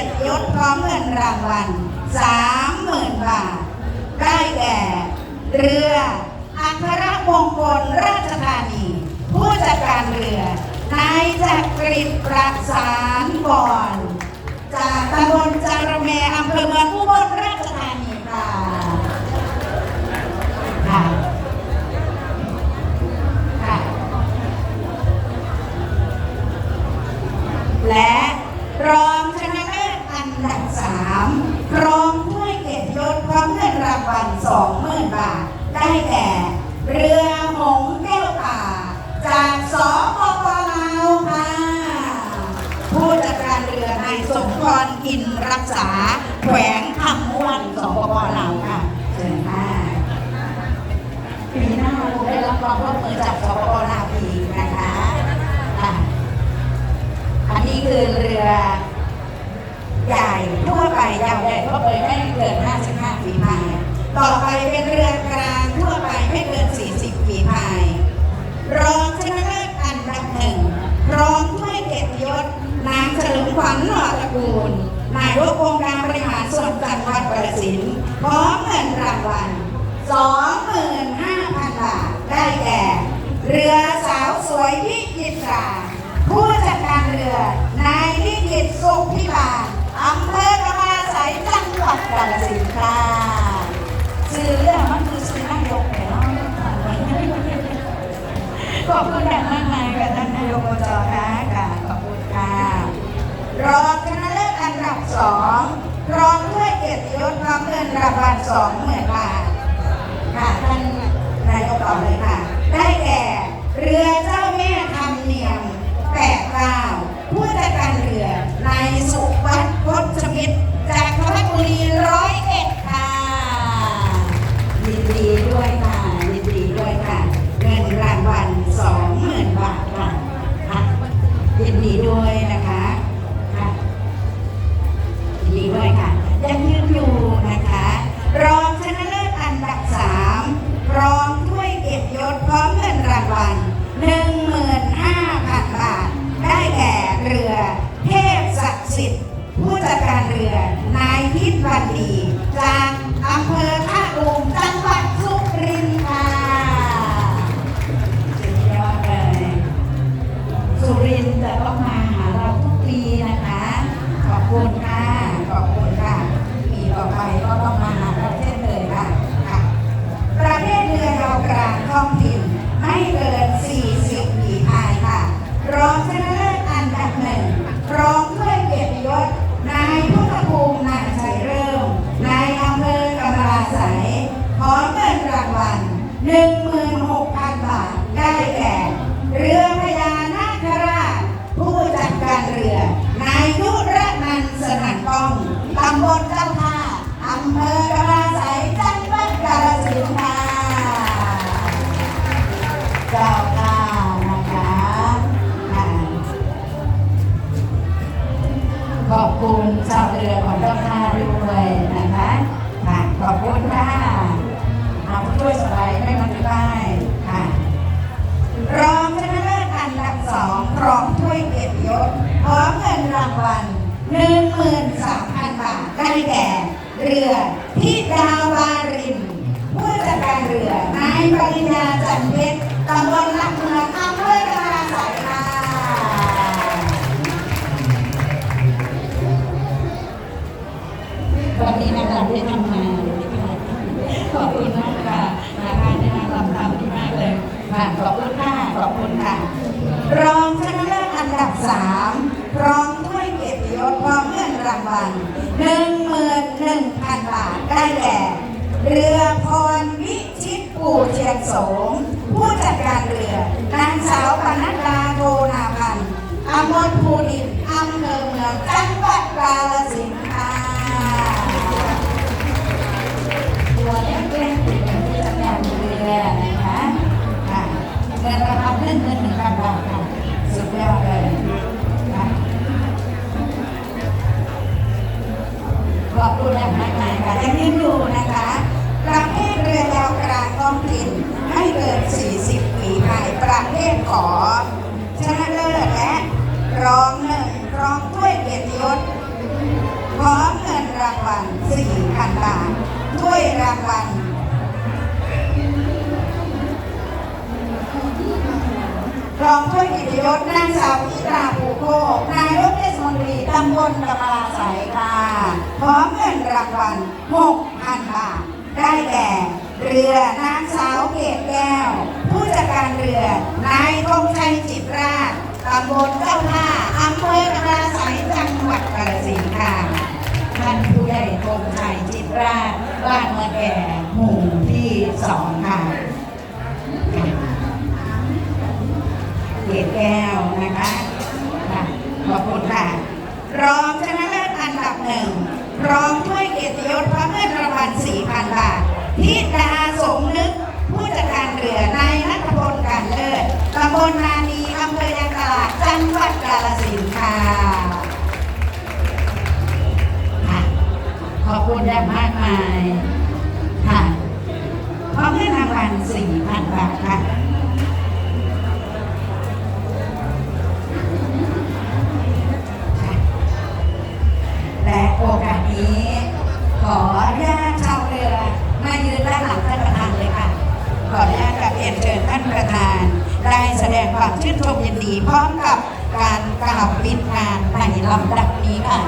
องถ้วยเกียรติยศพร้อมเงินรางวัลสามหมื่นบาท ได้แก่ เรืออัครมงคลราชธานี ผู้จัดการเรือนายจักริดประสานบอน ได้แก่ เรือหงส์แก้วป่า จากสปปลาวค่ะผู้จัดการเรือนายสมพรกินรักษา แขวงคำม่วนสปปลาวค่ะเชิญค่ะปีหน้าเราได้รับความร่วมมือจากสปปลาวอีกนะคะค่ะอันนี้คือเรือใหญ่ทั่วไปยาวใหญ่ทั่วไปไม่เกิน 55 ฝีพาย ต่อไปเป็นเรือกลางทั่วไปไม่เกิน 40 ฝีพาย รองชนะเลิศอันดับหนึ่ง รองถ้วยเกียรติยศ นางเฉลิมขวัญหล่อตระกูล นายกองค์การบริหารส่วนจังหวัดกาฬสินธุ์พร้อมเงินรางวัล 25,000 บาท ได้แก่ เรือสาวสวยพิจิตรา ผู้จัดการเรือ นายพิจิตรสุขพิบาลอำเภอกระมาสายจังหวัดกาฬสินธุ์ค่ะ ชื่อเรื่องมันคือชื่อนายกไปเนาะขอบคุณอย่างมากมายกับท่านนายกอบจค่ะค่ะขอบคุณค่ะรองชนะเลิศอันดับสองรองถ้วยเกียรติยศพร้อมเงินรางวัลสองหมื่นบาทค่ะท่านนายกต่อเลยค่ะ ได้แก่เรือเจ้าแม่ทำเนียมแปดเก้าผู้จัดการเรือนายสุวัฒน์พจมิตรจากพระ อาใสยพร้อมเงินรางวัล16,000 บาท ได้แก่ เรือพญานาคราช ผู้จัดการเรือ นายยุรนันท์สนั่นป้องตำบลเจ้าท่าอำเภอกำมะาใสยจังหวัดกาฬสินธุ์ค่ะเจ้าท่านะคะขอบคุณชาวเรือของเจ้าท่าด้วยนะคะ ขอบคุณค่ะเอาช่วยสไลด์ไม่มาที่ป้ค่ะรองชนะเลิศอันดับสองรองถ้วยเกียรติยศพร้อมเงินรางวัล13,000บาทได้แก่ เรือที่ดาวารินผู้จัดการเรือนายปริญญาจันเพชรตำบลลักเมืองอำเภอกาฬสายค่ะวันนี้นะคะได้ทำงาน อบคุณมากค่ะนะคะได้มารับทำที่มากเลยค่ะขอบคุณค่ะขอบคุณค่ะ รองชนะเลิศอันดับสามรองถ้วยเกียรติยศพร้อมเงินรางวัลหนึ่งหมื่นหนึ่งพันบาทได้แก่ เรือพรวิชิตปู่เชียงสงผู้จัดการเรือนางสาวปนัดดาโทนาพันธ์อำเภอภูดินอำเภ ศขอ ชนะเลิศและรองหนึ่งรองถ้วยเกียรติยศพร้อมเงินรางวัลสี่พันบาทถ้วยรางวัลรองถ้วยเกียรติยศนางสาวอิตราภูโกนายกเทศมนตรีตำบลกำลาสค่ะพร้อมเงินรางวัลหกพันบาท ได้แก่ เรือนางสาวเกตแก้ว การเรือ นายธงชัยจิตราชตำบลเจ้าท่าอำเภอกระสายจังหวัดกาฬ ลนานีอำเภอยางตลาดจังหวัดกาฬสินธุ์ค่ะค่ะขอบคุณอย่างมากมายค่ะพร้อมเงินรางวัล4,000 บาทค่ะ ชื่นชมยินดีพร้อมกับการกล่าวปิดงานในลำดับนี้ค่ะ